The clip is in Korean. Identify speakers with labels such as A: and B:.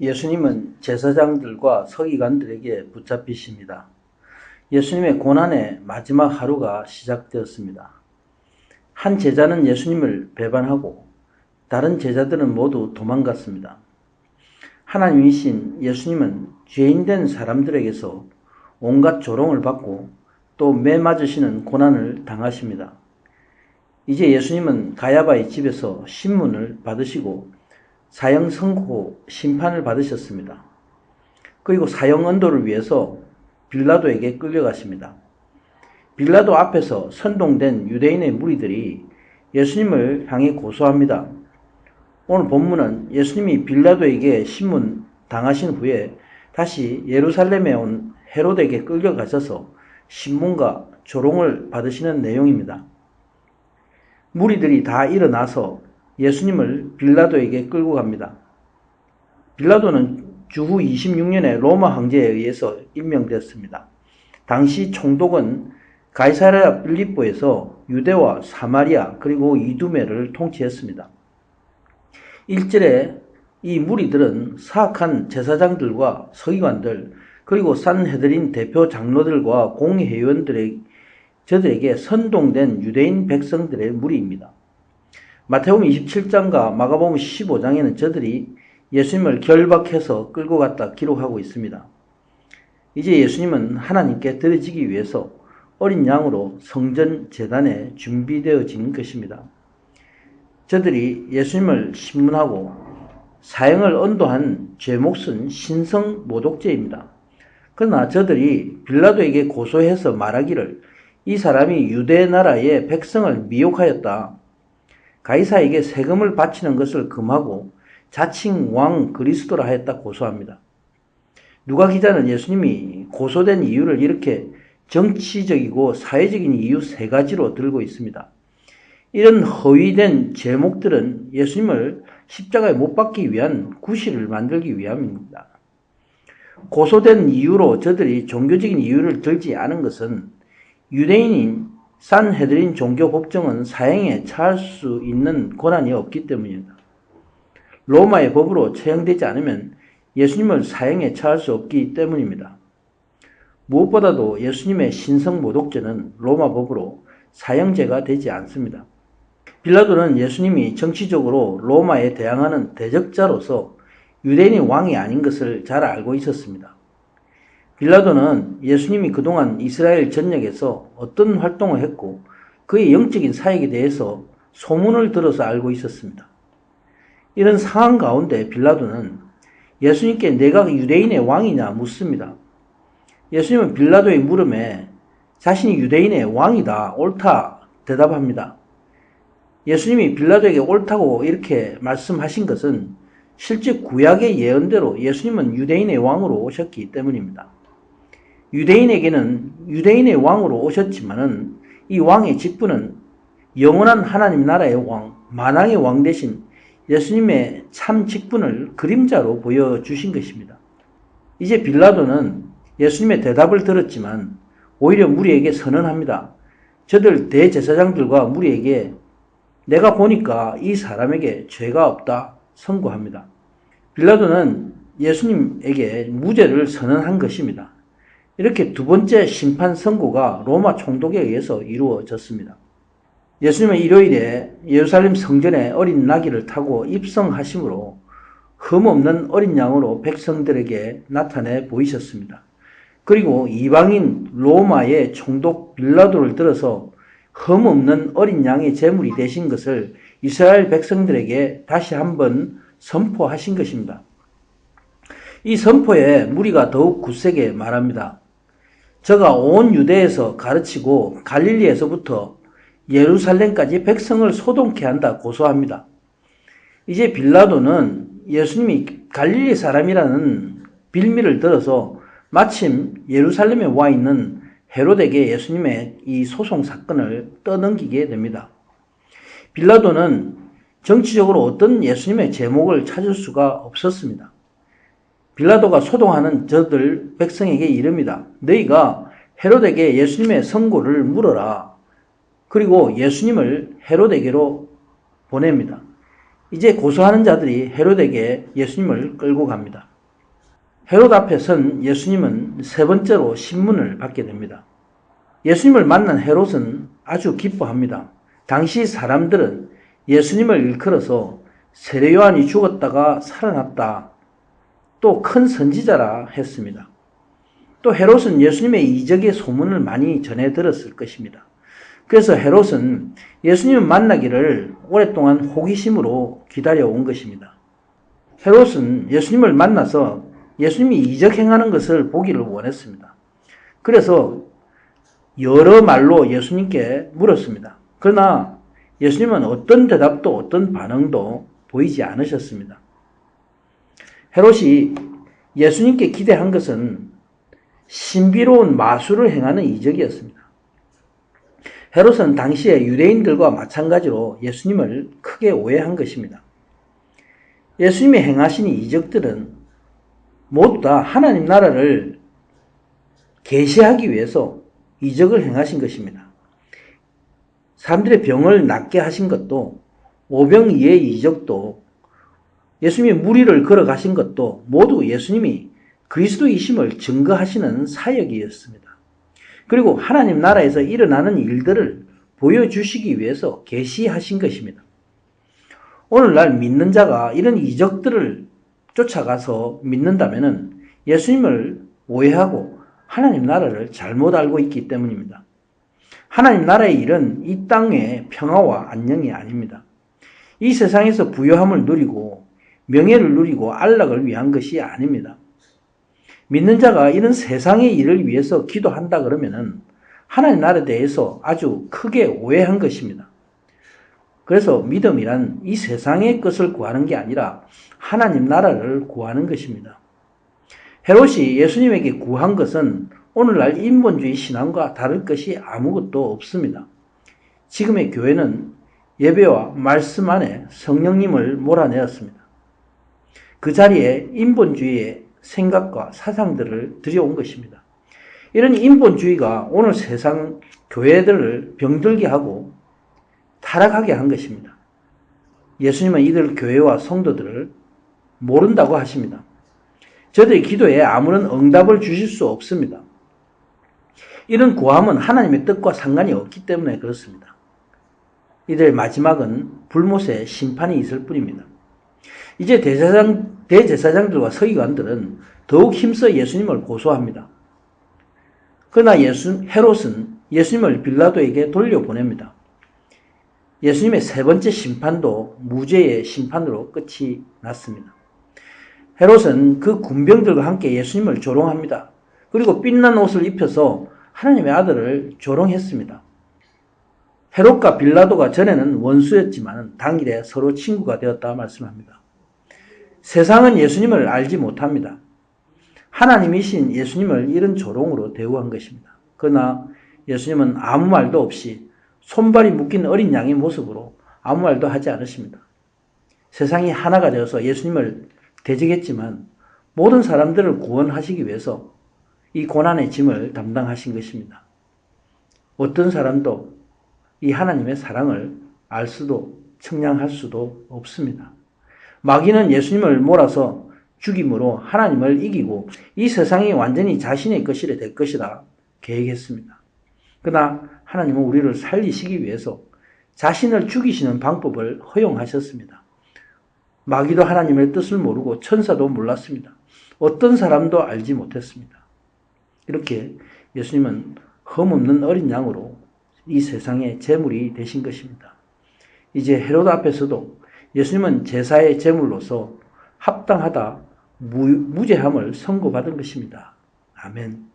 A: 예수님은 제사장들과 서기관들에게 붙잡히십니다. 예수님의 고난의 마지막 하루가 시작되었습니다. 한 제자는 예수님을 배반하고 다른 제자들은 모두 도망갔습니다. 하나님이신 예수님은 죄인된 사람들에게서 온갖 조롱을 받고 또 매 맞으시는 고난을 당하십니다. 이제 예수님은 가야바의 집에서 신문을 받으시고 사형 선고 심판을 받으셨습니다. 그리고 사형 언도를 위해서 빌라도에게 끌려가십니다. 빌라도 앞에서 선동된 유대인의 무리들이 예수님을 향해 고소합니다. 오늘 본문은 예수님이 빌라도에게 신문 당하신 후에 다시 예루살렘에 온 헤롯에게 끌려가셔서 신문과 조롱을 받으시는 내용입니다. 무리들이 다 일어나서 예수님을 빌라도에게 끌고 갑니다. 빌라도는 주후 26년에 로마 황제에 의해서 임명되었습니다. 당시 총독은 가이사랴 빌립보에서 유대와 사마리아 그리고 이두메를 통치했습니다. 1절에 이 무리들은 사악한 제사장들과 서기관들 그리고 산헤드린 대표 장로들과 공회의원들의 저들에게 선동된 유대인 백성들의 무리입니다. 마태복음 27장과 마가복음 15장에는 저들이 예수님을 결박해서 끌고 갔다 기록하고 있습니다. 이제 예수님은 하나님께 드려지기 위해서 어린 양으로 성전 재단에 준비되어진 것입니다. 저들이 예수님을 신문하고 사형을 언도한 죄목은 신성 모독죄입니다. 그러나 저들이 빌라도에게 고소해서 말하기를 이 사람이 유대 나라의 백성을 미혹하였다. 가이사에게 세금을 바치는 것을 금하고 자칭 왕 그리스도라 하였다 고소합니다. 누가 기자는 예수님이 고소된 이유를 이렇게 정치적이고 사회적인 이유 세 가지로 들고 있습니다. 이런 허위된 제목들은 예수님을 십자가에 못 박기 위한 구실을 만들기 위함입니다. 고소된 이유로 저들이 종교적인 이유를 들지 않은 것은 유대인인 산헤드린 종교 법정은 사형에 처할 수 있는 권한이 없기 때문입니다. 로마의 법으로 처형되지 않으면 예수님을 사형에 처할 수 없기 때문입니다. 무엇보다도 예수님의 신성 모독죄는 로마 법으로 사형죄가 되지 않습니다. 빌라도는 예수님이 정치적으로 로마에 대항하는 대적자로서 유대인이 왕이 아닌 것을 잘 알고 있었습니다. 빌라도는 예수님이 그동안 이스라엘 전역에서 어떤 활동을 했고 그의 영적인 사역에 대해서 소문을 들어서 알고 있었습니다. 이런 상황 가운데 빌라도는 예수님께 내가 유대인의 왕이냐 묻습니다. 예수님은 빌라도의 물음에 자신이 유대인의 왕이다, 옳다 대답합니다. 예수님이 빌라도에게 옳다고 이렇게 말씀하신 것은 실제 구약의 예언대로 예수님은 유대인의 왕으로 오셨기 때문입니다. 유대인에게는 유대인의 왕으로 오셨지만은 이 왕의 직분은 영원한 하나님 나라의 왕, 만왕의 왕 대신 예수님의 참 직분을 그림자로 보여주신 것입니다. 이제 빌라도는 예수님의 대답을 들었지만 오히려 무리에게 선언합니다. 저들 대제사장들과 무리에게 내가 보니까 이 사람에게 죄가 없다 선고합니다. 빌라도는 예수님에게 무죄를 선언한 것입니다. 이렇게 두 번째 심판 선고가 로마 총독에 의해서 이루어졌습니다. 예수님은 일요일에 예루살렘 성전에 어린 나귀를 타고 입성하심으로 흠없는 어린 양으로 백성들에게 나타내 보이셨습니다. 그리고 이방인 로마의 총독 빌라도를 들어서 흠없는 어린 양의 제물이 되신 것을 이스라엘 백성들에게 다시 한번 선포하신 것입니다. 이 선포에 무리가 더욱 굳세게 말합니다. 저가 온 유대에서 가르치고 갈릴리에서부터 예루살렘까지 백성을 소동케 한다 고소합니다. 이제 빌라도는 예수님이 갈릴리 사람이라는 빌미를 들어서 마침 예루살렘에 와 있는 헤롯에게 예수님의 이 소송 사건을 떠넘기게 됩니다. 빌라도는 정치적으로 어떤 예수님의 제목을 찾을 수가 없었습니다. 빌라도가 소동하는 저들 백성에게 이릅니다. 너희가 헤롯에게 예수님의 선고를 물어라. 그리고 예수님을 헤롯에게로 보냅니다. 이제 고소하는 자들이 헤롯에게 예수님을 끌고 갑니다. 헤롯 앞에 선 예수님은 세 번째로 신문을 받게 됩니다. 예수님을 만난 헤롯은 아주 기뻐합니다. 당시 사람들은 예수님을 일컬어서 세례 요한이 죽었다가 살아났다. 또 큰 선지자라 했습니다. 또 헤롯은 예수님의 이적의 소문을 많이 전해 들었을 것입니다. 그래서 헤롯은 예수님을 만나기를 오랫동안 호기심으로 기다려온 것입니다. 헤롯은 예수님을 만나서 예수님이 이적 행하는 것을 보기를 원했습니다. 그래서 여러 말로 예수님께 물었습니다. 그러나 예수님은 어떤 대답도 어떤 반응도 보이지 않으셨습니다. 헤롯이 예수님께 기대한 것은 신비로운 마술을 행하는 이적이었습니다. 헤롯은 당시에 유대인들과 마찬가지로 예수님을 크게 오해한 것입니다. 예수님이 행하신 이적들은 모두 다 하나님 나라를 계시하기 위해서 이적을 행하신 것입니다. 사람들의 병을 낫게 하신 것도 오병이의 이적도 예수님이 무리를 걸어가신 것도 모두 예수님이 그리스도이심을 증거하시는 사역이었습니다. 그리고 하나님 나라에서 일어나는 일들을 보여주시기 위해서 계시하신 것입니다. 오늘날 믿는 자가 이런 이적들을 쫓아가서 믿는다면 예수님을 오해하고 하나님 나라를 잘못 알고 있기 때문입니다. 하나님 나라의 일은 이 땅의 평화와 안녕이 아닙니다. 이 세상에서 부유함을 누리고 명예를 누리고 안락을 위한 것이 아닙니다. 믿는 자가 이런 세상의 일을 위해서 기도한다 그러면은 하나님 나라에 대해서 아주 크게 오해한 것입니다. 그래서 믿음이란 이 세상의 것을 구하는 게 아니라 하나님 나라를 구하는 것입니다. 헤롯이 예수님에게 구한 것은 오늘날 인본주의 신앙과 다를 것이 아무것도 없습니다. 지금의 교회는 예배와 말씀 안에 성령님을 몰아내었습니다. 그 자리에 인본주의의 생각과 사상들을 들여온 것입니다. 이런 인본주의가 오늘 세상 교회들을 병들게 하고 타락하게 한 것입니다. 예수님은 이들 교회와 성도들을 모른다고 하십니다. 저들의 기도에 아무런 응답을 주실 수 없습니다. 이런 구함은 하나님의 뜻과 상관이 없기 때문에 그렇습니다. 이들의 마지막은 불못의 심판이 있을 뿐입니다. 이제 대제사장, 대제사장들과 서기관들은 더욱 힘써 예수님을 고소합니다. 그러나 예수, 헤롯은 예수님을 빌라도에게 돌려보냅니다. 예수님의 세 번째 심판도 무죄의 심판으로 끝이 났습니다. 헤롯은 그 군병들과 함께 예수님을 조롱합니다. 그리고 빛난 옷을 입혀서 하나님의 아들을 조롱했습니다. 헤롯과 빌라도가 전에는 원수였지만 당일에 서로 친구가 되었다 말씀합니다. 세상은 예수님을 알지 못합니다. 하나님이신 예수님을 이런 조롱으로 대우한 것입니다. 그러나 예수님은 아무 말도 없이 손발이 묶인 어린 양의 모습으로 아무 말도 하지 않으십니다. 세상이 하나가 되어서 예수님을 대적했지만 모든 사람들을 구원하시기 위해서 이 고난의 짐을 담당하신 것입니다. 어떤 사람도 이 하나님의 사랑을 알 수도 청량할 수도 없습니다. 마귀는 예수님을 몰아서 죽임으로 하나님을 이기고 이 세상이 완전히 자신의 것이라 될 것이라 계획했습니다. 그러나 하나님은 우리를 살리시기 위해서 자신을 죽이시는 방법을 허용하셨습니다. 마귀도 하나님의 뜻을 모르고 천사도 몰랐습니다. 어떤 사람도 알지 못했습니다. 이렇게 예수님은 흠없는 어린 양으로 이 세상의 제물이 되신 것입니다. 이제 헤로드 앞에서도 예수님은 제사의 제물로서 합당하다 무죄함을 선고받은 것입니다. 아멘.